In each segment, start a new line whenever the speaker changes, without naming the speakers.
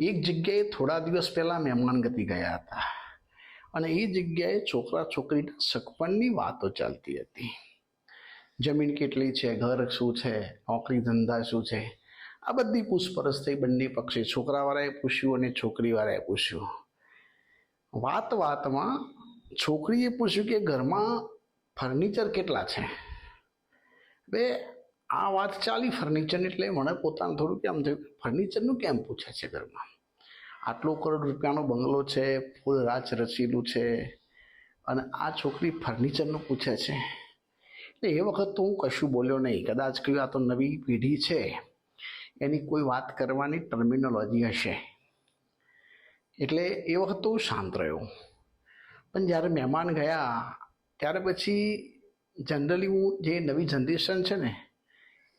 એક જગ્યાએ થોડા દિવસ પહેલાં મહેમાન ગતિ ગયા હતા. અને એ જગ્યાએ છોકરા છોકરીના સગપણની વાતો ચાલતી હતી. જમીન કેટલી છે, ઘર શું છે, નોકરી ધંધા શું છે? આ બધી પૂછપરછ થઈ બંને પક્ષે છોકરાવાળાએ પૂછ્યું અને છોકરીવાળાએ પૂછ્યું. વાત વાતમાં છોકરીએ પૂછ્યું કે ઘરમાં ફર્નિચર કેટલા છે? બે આ વાત ચાલી ફર્નિચર એટલે મને પોતાનું થોડું કેમ થયું ફર્નિચરનું કેમ પૂછે છે ઘરમાં? આટલો કરોડ રૂપિયાનો બંગલો છે, ફૂલ રાજ રચેલું છે અને આ છોકરી ફર્નિચરનું પૂછે છે. એટલે એ વખત તો હું કશું બોલ્યો નહીં. કદાચ કહ્યું આ તો નવી પેઢી છે. એની કોઈ વાત કરવાની ટર્મિનોલોજી હશે. એટલે એ વખત તો હું શાંત રહ્યો. પણ જ્યારે મહેમાન ગયા, ત્યારે પછી જનરલી હું જે નવી જનરેશન છે ને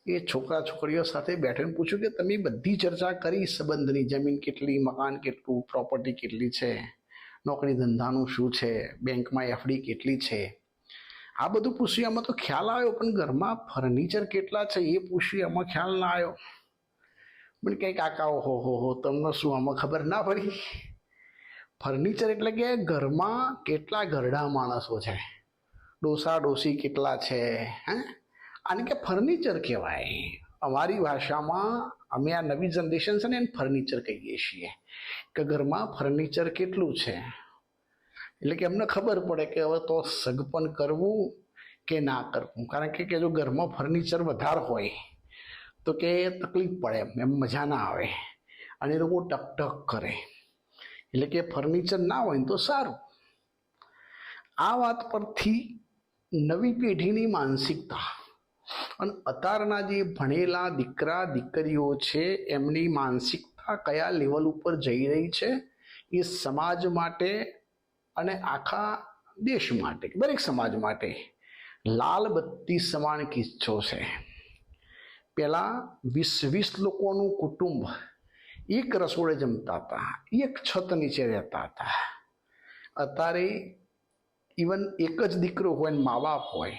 એ છોકરા છોકરીઓ સાથે બેઠીને પૂછ્યું કે તમે બધી ચર્ચા કરી સંબંધની? જમીન કેટલી, મકાન કેટલું પ્રોપર્ટી કેટલી છે? નોકરી ધંધાનું શું છે? બેંકમાં એફડી કેટલી છે? આ બધું પૂછ્યું. આમાં તો ખ્યાલ આવ્યો, પણ ઘરમાં ફર્નિચર કેટલા છે એ પૂછ્યું. આમાં ખ્યાલ ના આવ્યો. પણ કંઈ કાકા હો હો હો, તમને શું આમાં ખબર ના પડી? ફર્નિચર એટલે કે ઘરમાં કેટલા ઘરડા માણસો છે? ડોસા ડોસી કેટલા છે? હે? આને કે ફર્નિચર કહેવાય. અમારી ભાષામાં અમે આ નવી જનરેશન છે ને એને ફર્નિચર કહીએ છીએ. કે ઘરમાં ફર્નિચર કેટલું છે? એટલે કે એમને ખબર પડે કે હવે તો સગપન કરવું કે ના કરવું? કારણ કે જો ઘરમાં ફર્નિચર વધારે હોય, તો કે તકલીફ પડે એમ એમ મજા ના આવે. અને એ લોકો ટક ટક કરે. એટલે કે ફર્નિચર ના હોય ને તો સારું. આ વાત પરથી નવી પેઢીની માનસિકતા. અને અત્યારના જે ભણેલા દીકરા, દીકરીઓ છે, એમની માનસિકતા કયા લેવલ ઉપર જઈ રહી છે, એ સમાજ માટે અને આખા દેશ માટે, દરેક સમાજ માટે લાલ બત્તી સમાન કિસ્સો છે. પહેલાં વીસ વીસ લોકોનું કુટુંબ એક રસોડે જમતા હતા, એક છત નીચે રહેતા હતા. અત્યારે ઇવન એક જ દીકરો હોય ને મા બાપ હોય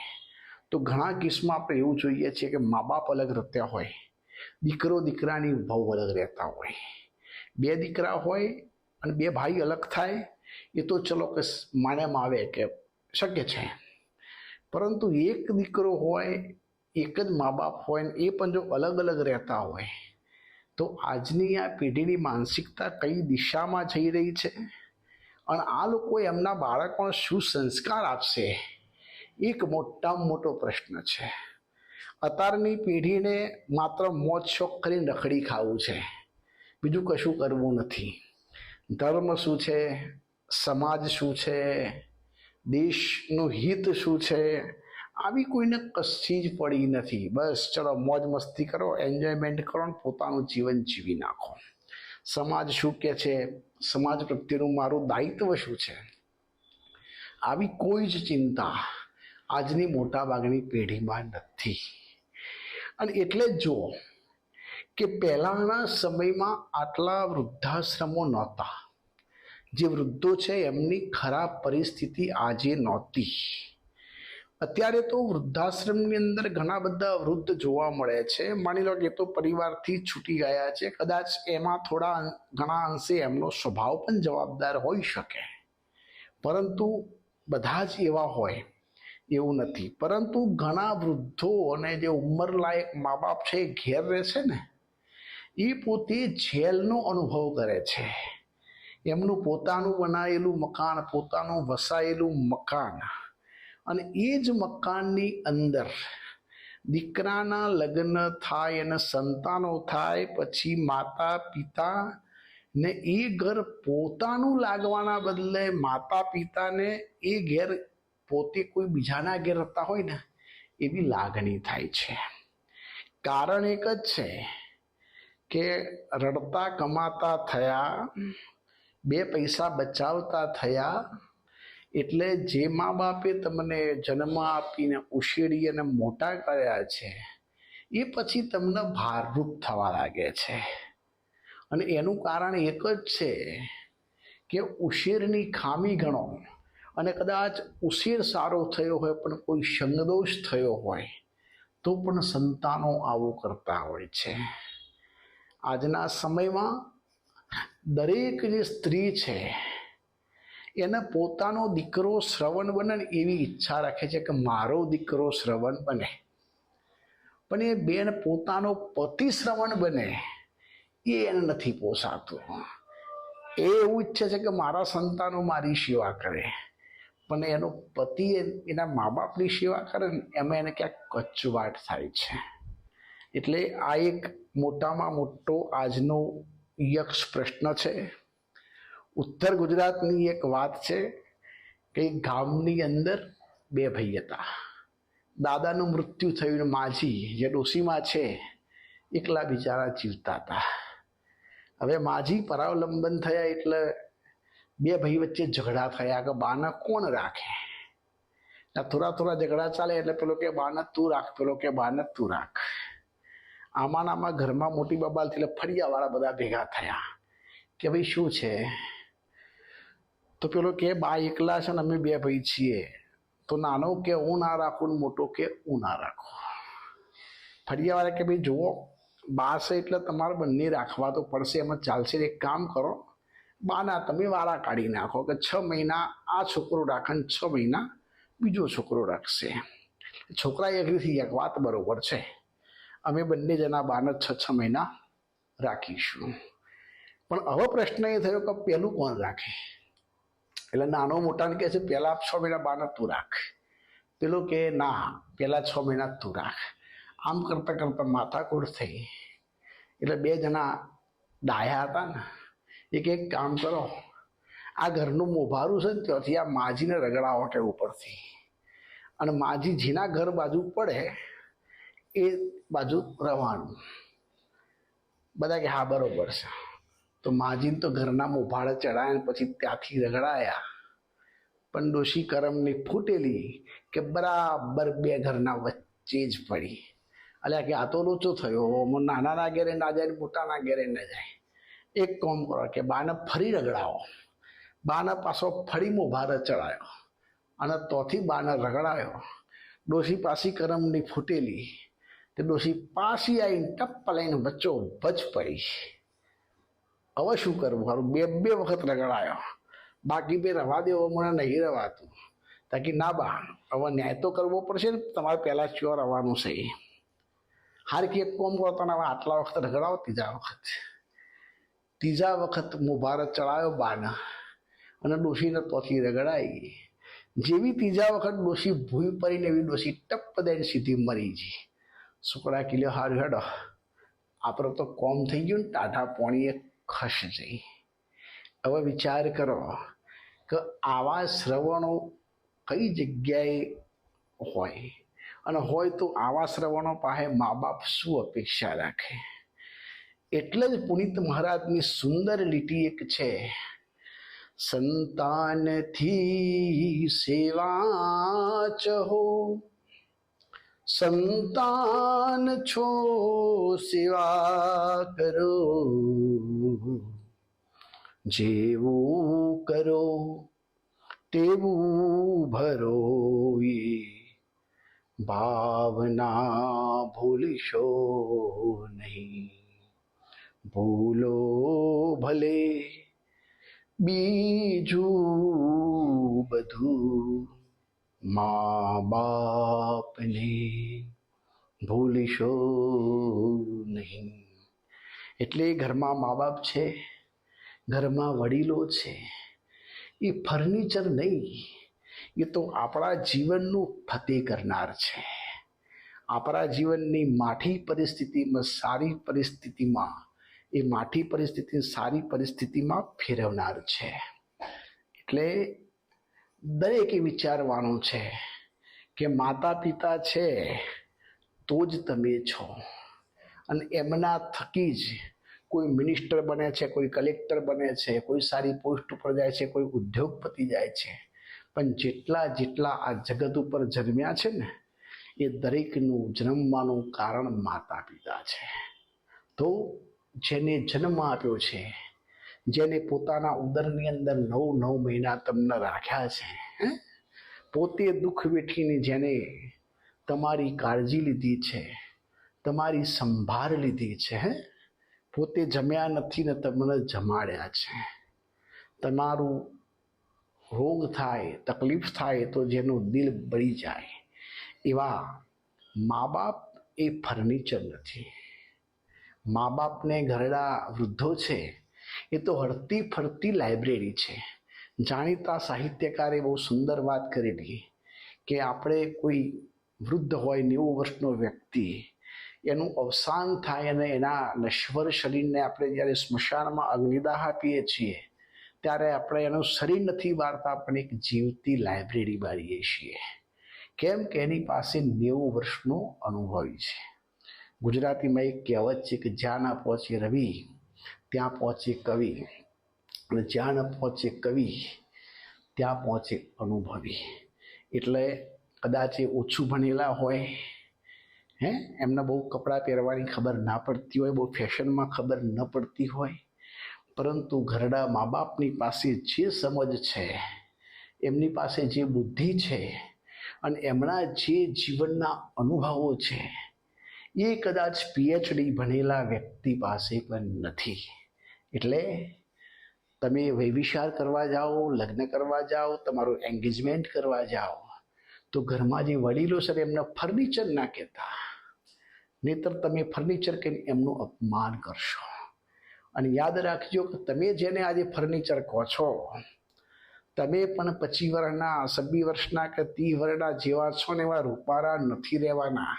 તો ઘણા કેસમાં આપણે એવું જોઈએ છીએ કે મા બાપ અલગ રહેતા હોય, દીકરો દીકરાની ભાવ અલગ રહેતા હોય. બે દીકરા હોય અને બે ભાઈ અલગ થાય, એ તો ચલો કે માન્યામાં આવે કે શક્ય છે. પરંતુ એક દીકરો હોય, એક જ મા બાપ હોય ને એ પણ જો અલગ અલગ રહેતા હોય, તો આજની આ પેઢીની માનસિકતા કઈ દિશામાં જઈ રહી છે? અને આ લોકો એમના બાળકોને શું સંસ્કાર આપશે? એક મોટામાં મોટો પ્રશ્ન છે. અત્યારની પેઢીને માત્ર મોજ શોખ કરીને રખડી ખાવું છે. બીજું કશું કરવું નથી. ધર્મ શું છે? સમાજ શું છે? દેશનું હિત શું છે? આવી કોઈને કશી જ પડી નથી. બસ ચલો મોજ મસ્તી કરો એન્જોયમેન્ટ કરો ને પોતાનું જીવન જીવી નાખો. સમાજ શું કે છે? સમાજ પ્રત્યેનું મારું દાયિત્વ શું છે? આવી કોઈ જ ચિંતા આજની મોટાભાગની પેઢીમાં નથી. અને એટલે જ જુઓ કે પહેલાંના સમયમાં આટલા વૃદ્ધાશ્રમો નહોતા. જે વૃદ્ધો છે એમની ખરાબ પરિસ્થિતિ આજે નહોતી. અત્યારે તો વૃદ્ધાશ્રમની અંદર ઘણા બધા વૃદ્ધ જોવા મળે છે. માની લો કે તો પરિવારથી છૂટી ગયા છે. કદાચ એમાં થોડા ઘણા અંશે એમનો સ્વભાવ પણ જવાબદાર હોઈ શકે. પરંતુ બધા જ એવા હોય એવું નથી. પરંતુ ઘણા વૃદ્ધો અને જે ઉંમરલાયક મા બાપ છે એ ઘેર રહે છે ને, એ પોતે જેલનો અનુભવ કરે છે. એમનું પોતાનું બનાવેલું મકાન, પોતાનું વસાયેલું મકાન અને એ જ મકાનની અંદર દીકરાના લગ્ન થાય અને સંતાનો થાય, પછી માતા પિતા ને એ ઘર પોતાનું લાગવાના બદલે માતા પિતાને એ ઘેર પોતે કોઈ બીજાના ઘેર રહેતા હોય ને, એવી લાગણી થાય છે. કારણ એક જ છે કે રડતા કમાતા થયા, બે પૈસા બચાવતા થયા, એટલે જે મા બાપે તમને જન્મ આપીને ઉછેરી અને મોટા કર્યા છે, એ પછી તમને ભારરૂપ થવા લાગે છે. અને એનું કારણ એક જ છે કે ઉછેરની ખામી ગણો. અને કદાચ ઉછેર સારો થયો હોય, પણ કોઈ સંગદોષ થયો હોય, તો પણ સંતાનો આવું કરતા હોય છે. આજના સમયમાં દરેક જે સ્ત્રી છે, એને પોતાનો દીકરો શ્રવણ બને એવી ઈચ્છા રાખે છે કે મારો દીકરો શ્રવણ બને. પણ એ બેન પોતાનો પતિ શ્રવણ બને, એ એને નથી પોસાતું. એ એવું ઈચ્છે છે કે મારા સંતાનો મારી સેવા કરે. પણ એનો પતિ એના મા બાપની સેવા કરે ને એમાં એને ક્યાંક કચવાટ થાય છે. એટલે આ એક મોટામાં મોટો આજનો યક્ષ પ્રશ્ન છે. ઉત્તર ગુજરાતની એક વાત છે કે ગામની અંદર બે ભાઈ હતા. દાદાનું મૃત્યુ થયું ને માજી, જે ડોશીમાં છે, એકલા બિચારા જીવતા હતા. હવે માજી પરાવલંબન થયા એટલે બે ભાઈ વચ્ચે ઝઘડા થયા કે બાના કોણ રાખે? થોડા થોડા ઝઘડા ચાલે એટલે પેલો કે બાને તું રાખ, પેલો કે બાને તું રાખ. આમાં આમાં ઘરમાં મોટી બબાલ એટલે ફરિયાવાળા બધા ભેગા થયા કે ભાઈ શું છે? તો પેલો કે બા એકલા છે ને અમે બે ભાઈ છીએ. તો નાનો કે હું ના રાખું ને મોટો કે હું ના રાખું? ફરિયાવાળા કે ભાઈ જુઓ, બા છે એટલે તમારે બંને રાખવા તો પડશે, એમાં ચાલશે એક કામ કરો બાના તમે વારા કાઢી નાખો કે છ મહિના આ છોકરો રાખે છ મહિના બીજો છોકરો રાખશે. છોકરાએ એગ્રી ગયા વાત બરોબર છે. અમે બંને જણા બાને છ છ મહિના રાખીશું. પણ હવે પ્રશ્ન એ થયો કે પહેલું કોણ રાખે? એટલે નાનો મોટાને કહે છે પહેલાં છ મહિના બાને તું રાખ. પેલો કે ના પહેલાં છ મહિના તું રાખ. આમ કરતાં કરતાં માથાકૂટ થઈ. એટલે બે જણા ડાયા હતા ને. એક એક કામ કરો. આ ઘરનું મોભારું છે ને ત્યાંથી આ માજીને રગડાવો કે ઉપરથી. અને માજી જેના ઘર બાજુ પડે, એ બાજુ રવાનું. બધા કે, હા, બરોબર છે. તો માજીને તો ઘરના મોભાડે ચડાયા ને પછી ત્યાંથી રગડાયા. પણ ડોશી કરમની ફૂટેલી કે બરાબર બે ઘરના વચ્ચે જ પડી. અલ્યા કે આ તો લોચો થયો. નાના નાનાના ઘેરે ના જાય ને મોટાના ઘેરે ના જાય. એક કોમ કરો કે બાને ફરી રગડાવો. બાને પાછો ફરી મોભારે ચડાયો અને તોથી બાને રગડાયો. ડોશી પાસી કરમની ફૂટેલી. તે ડોશી પાસી આવીને ટપ્પ લઈને વચ્ચો ભજ પડી. હવે શું કરવું? સારું બે બે વખત રગડાયો. બાકી બે રવા દેવો મને નહીં રવાતું. તાકી ના બા, હવે ન્યાય તો કરવો પડશે ને, તમારે પહેલાં ચ્યો રવાનું છે. હાર કે એક કોમ કરો હવે આટલા વખત રગડાવો ત્રીજા વખત. ત્રીજા વખત મુબારક ચડાયો બાના. અને ડોશીને તોથી રગડાઈ. જેવી ત્રીજા વખત ડોશી ભૂઈ પડીને એવી ડોશી ટપ્પ દઈને સીધી મરી ગઈ. છોકરા કિલો હારું હેડો. આપણો તો કોમ થઈ ગયું ને, ટાઢા પોણીએ ખસ જઈ. હવે વિચાર કરો કે આવા શ્રવણો કઈ જગ્યાએ હોય? અને હોય તો આવા શ્રવણો પાસે મા બાપ શું અપેક્ષા રાખે? એટલે જ પુનિત મહારાજની સુંદર લીટી એક છે. સંતાનથી સેવા ચહો. સંતાન છો, સેવા કરો. જેવું કરો, તેવું ભરો ભાવના ભૂલશો નહીં. ભૂલો ભલે, બીજું બધું મા બાપને ભૂલશો નહીં. એટલે ઘરમાં મા બાપ છે, ઘરમાં વડીલો છે, એ ફર્નિચર નહીં, એ તો આપણા જીવનનું ફતે કરનાર છે. આપણા જીવનની માઠી પરિસ્થિતિમાં, સારી પરિસ્થિતિમાં એ માઠી પરિસ્થિતિ, સારી પરિસ્થિતિમાં ફેરવનાર છે. એટલે દરેકે વિચારવાનું છે કે માતા પિતા છે તો જ તમે છો. અને એમના થકી જ કોઈ મિનિસ્ટર બને છે, કોઈ કલેક્ટર બને છે, કોઈ સારી પોસ્ટ ઉપર જાય છે, કોઈ ઉદ્યોગપતિ જાય છે. પણ જેટલા જેટલા આ જગત ઉપર જન્મ્યા છે ને, એ દરેકનું જન્મવાનું કારણ માતા પિતા છે. તો જેને જન્મ આપ્યો છે, જેને પોતાના ઉદરની અંદર નવ નવ મહિના તમને રાખ્યા છે? પોતે દુઃખ વેઠીને જેને તમારી કાળજી લીધી છે, તમારી સંભાળ લીધી છે પોતે જમ્યા નથી ને તમને જમાડ્યા છે. તમારું રોગ થાય, તકલીફ થાય તો જેનું દિલ બળી જાય. એવા મા બાપ એ ફર્નિચર નથી. મા બાપને ઘરડા વૃદ્ધો છે, એ તો હરતી ફરતી લાઇબ્રેરી છે. જાણીતા સાહિત્યકારે બહુ સુંદર વાત કરેલી કે આપણે કોઈ વૃદ્ધ હોય નેવું વર્ષનો વ્યક્તિ, એનું અવસાન થાય અને એના નશ્વર શરીરને આપણે જ્યારે સ્મશાનમાં અગ્નિદાહ આપીએ છીએ, ત્યારે આપણે એનું શરીર નથી બાળતા, પણ એક જીવતી લાઇબ્રેરી બાળીએ છીએ. કેમ કે એની પાસે નેવું વર્ષનો અનુભવી છે. ગુજરાતીમાં એક કહેવત છે કે જ્યાં ના પહોંચે રવિ, ત્યાં પહોંચે કવિ. અને જ્યાં ન પહોંચે કવિ, ત્યાં પહોંચે અનુભવી. એટલે કદાચ એ ઓછું ભણેલા હોય, હે? એમને બહુ કપડાં પહેરવાની ખબર ના પડતી હોય, બહુ ફેશનમાં ખબર ન પડતી હોય. પરંતુ ઘરડા મા બાપની પાસે જે સમજ છે, એમની પાસે જે બુદ્ધિ છે, અને એમના જે જીવનના અનુભવો છે એ કદાચ પીએચડી ભણેલા વ્યક્તિ પાસે પણ નથી. એટલે તમે વૈવિચાર કરવા જાઓ, લગ્ન કરવા જાઓ, તમારું એન્ગેજમેન્ટ કરવા જાઓ, તો ઘરમાં જે વડીલો છે એમને ફર્નિચર ના કહેતા. નહીતર તમે ફર્નિચર કહીને એમનું અપમાન કરશો? અને યાદ રાખજો કે તમે જેને આજે ફર્નિચર કહો છો, તમે પણ પચીસ વર્ષના, છવ્વીસ વર્ષના કે ત્રીસ વર્ષના જેવા છો ને એવા રૂપારા નથી રહેવાના.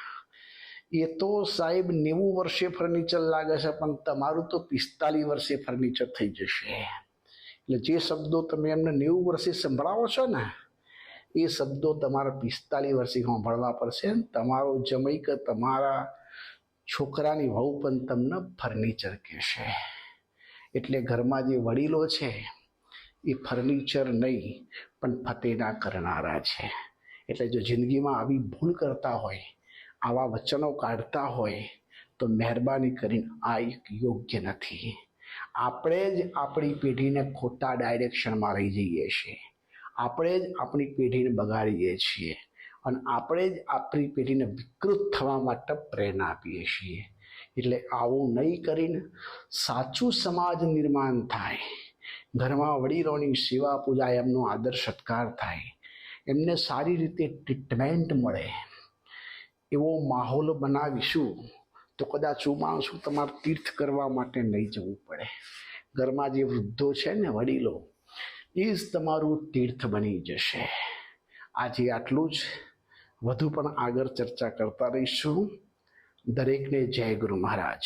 એ તો સાહેબ નેવું વર્ષે ફર્નિચર લાગે છે પણ તમારું તો પિસ્તાલીસ વર્ષે ફર્નિચર થઈ જશે. એટલે જે શબ્દો તમે એમને નેવું વર્ષે સંભળાવો છો ને એ શબ્દો તમારા પિસ્તાલીસ વર્ષે સાંભળવા પડશે તમારો જમઈ કે તમારા છોકરાની વહુ પણ તમને ફર્નિચર કહેશે. એટલે ઘરમાં જે વડીલો છે એ ફર્નિચર નહીં પણ ફતેના કરનારા છે. એટલે જો જિંદગીમાં આવી ભૂલ કરતા હોય આવા વચનો કાઢતા હોય તો મહેરબાની કરીને આ એક યોગ્ય નથી. આપણે જ આપણી પેઢીને ખોટા ડાયરેક્શનમાં લઈ જઈએ છીએ. આપણે જ આપણી પેઢીને બગાડીએ છીએ અને આપણે જ આપણી પેઢીને વિકૃત થવા માટે પ્રેરણા આપીએ છીએ. એટલે આવું નહીં કરીને સાચું સમાજ નિર્માણ થાય. ઘરમાં વડીલોની સેવા પૂજા એમનો આદર સત્કાર થાય. એમને સારી રીતે ટ્રીટમેન્ટ મળે. એવો માહોલ બનાવીશું તો કદાચ હું માણસું તમારે તીર્થ કરવા માટે નહીં જવું પડે. ઘરમાં જે વૃદ્ધો છે ને વડીલો, એ જ તમારું તીર્થ બની જશે. આજે આટલું જ. વધુ પણ આગળ ચર્ચા કરતા રહીશું. દરેકને જય ગુરુ મહારાજ.